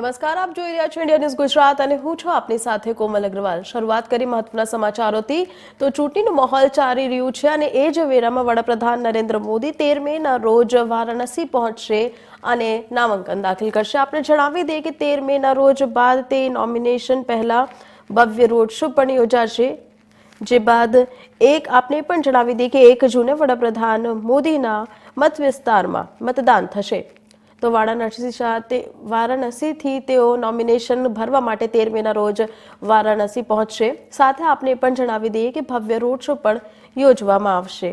નમસ્કાર, આપ જોઈ રહ્યા છો ઇન્ડિયા ન્યૂઝ ગુજરાત અને હું છું આપની સાથે કોમલ અગ્રવાલ. શરૂઆત કરી મહત્વના સમાચારોથી. તો ચૂંટણીનું માહોલ ચાલી રહ્યું છે અને એ જ વેરામાં વડાપ્રધાન નરેન્દ્ર મોદી તેર મેના રોજ વારાણસી પહોંચશે અને નામાંકન દાખલ કરશે. આપણે જણાવી દઈએ કે તેર મેના રોજ બાદ તે નોમિનેશન પહેલા ભવ્ય રોડ શો પણ યોજાશે. જે બાદ એક આપને પણ જણાવી દઈએ કે એક જૂને વડાપ્રધાન મોદીના મત વિસ્તારમાં મતદાન થશે. તો વારાણસી તે વારાણસીથી તેઓ નોમિનેશન ભરવા માટે તેર મેના રોજ વારાણસી પહોંચશે. સાથે આપને પણ જણાવી દઈએ કે ભવ્ય રોડ શો પણ યોજવામાં આવશે.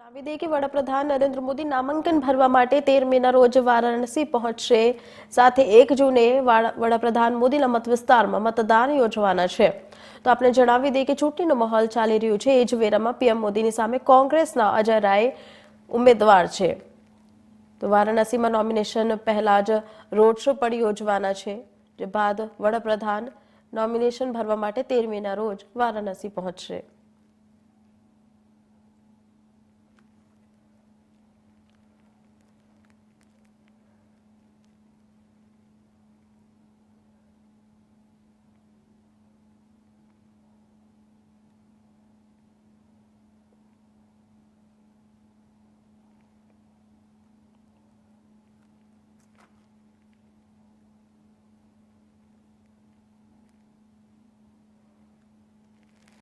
જણાવી કે વડાપ્રધાન નરેન્દ્ર મોદી નામાંકન ભરવા માટે તેર મેના રોજ વારાણસી પહોંચશે. સાથે એક જૂને વાડા- વડાપ્રધાન મોદીના મત વિસ્તારમાં મતદાન યોજવાના છે. તો આપણે જણાવી દઈએ કે ચૂંટણીનો માહોલ ચાલી રહ્યું છે. એ જ વેરામાં પીએમ મોદીની સામે કોંગ્રેસના અજય રાય ઉમેદવાર છે. તો વારાણસીમાં નોમિનેશન પહેલા જ રોડ શો પણ યોજવાના છે. જે બાદ વડાપ્રધાન નોમિનેશન ભરવા માટે તેર મેના રોજ વારાણસી પહોંચશે.